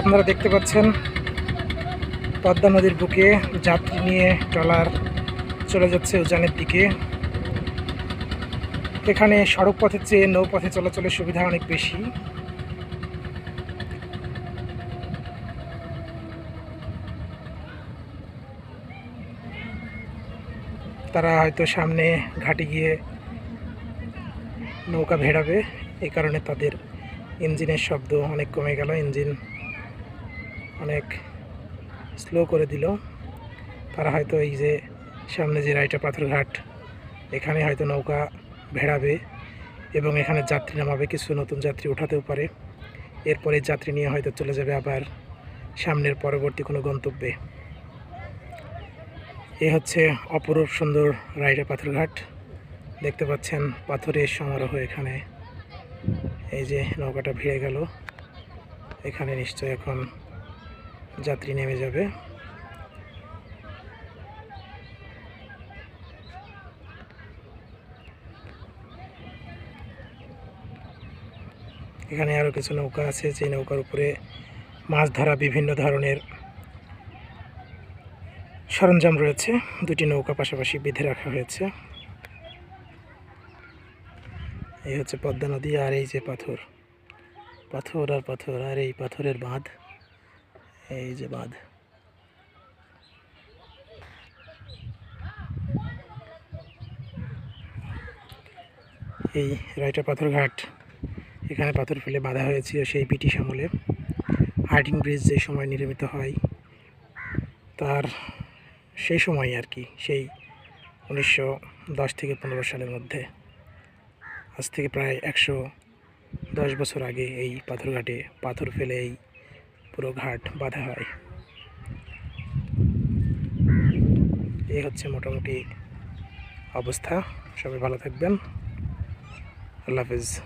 আপনারা দেখতে পাচ্ছেন পদ্মা নদীর বুকে যাত্রী নিয়ে ট্রলার চলে যাচ্ছে উজানের দিকে। এখানে সড়ক পথের চেয়ে নৌপথে চলাচলের সুবিধা অনেক বেশি। তারা হয়তো সামনে ঘাটে গিয়ে নৌকা ভেড়াবে এই কারণে তাদের ইঞ্জিনের শব্দ অনেক কমে গেল। ইঞ্জিন অনেক স্লো করে দিল। তারা হয়তো এই যে সামনে যে রাইটা পাথরঘাট, এখানে হয়তো নৌকা ভেড়াবে এবং এখানে যাত্রী নামাবে, কিছু নতুন যাত্রী ওঠাতেও পারে। এরপরে যাত্রী নিয়ে হয়তো চলে যাবে আবার সামনের পরবর্তী কোনো গন্তব্যে। এ হচ্ছে অপরূপ সুন্দর রাইডা পাথরঘাট। দেখতে পাচ্ছেন পাথরের সমারোহ এখানে। এই যে নৌকাটা ভিড়ে গেল। এখানে নিশ্চয় এখন যাত্রী নেমে যাবে। এখানে আরও কিছু নৌকা আছে, যে নৌকার উপরে মাছ ধরা বিভিন্ন ধরনের সরঞ্জাম রয়েছে। দুটি নৌকা পাশাপাশি বেঁধে রাখা হয়েছে। এই হচ্ছে পদ্মা নদী আর এই যে পাথর। পাথর আর পাথর, আর এই পাথরের বাঁধ। এই যে বাঁধ এই রাইটা পাথর ঘাট। এখানে পাথর ফেলে বাঁধা হয়েছিল সেই ব্রিটিশ আমলে। হার্ডিং ব্রিজ যে সময় নির্মিত হয়, তার সেই সময় আর কি, সেই উনিশশো দশ থেকে পনেরো সালের মধ্যে। আজ থেকে প্রায় একশো দশ বছর আগে এই পাথরঘাটে পাথর ফেলে এই পুরো ঘাট বাঁধা হয়। এই হচ্ছে মোটামুটি অবস্থা। সবাই ভালো থাকবেন। আল্লাহ হাফিজ।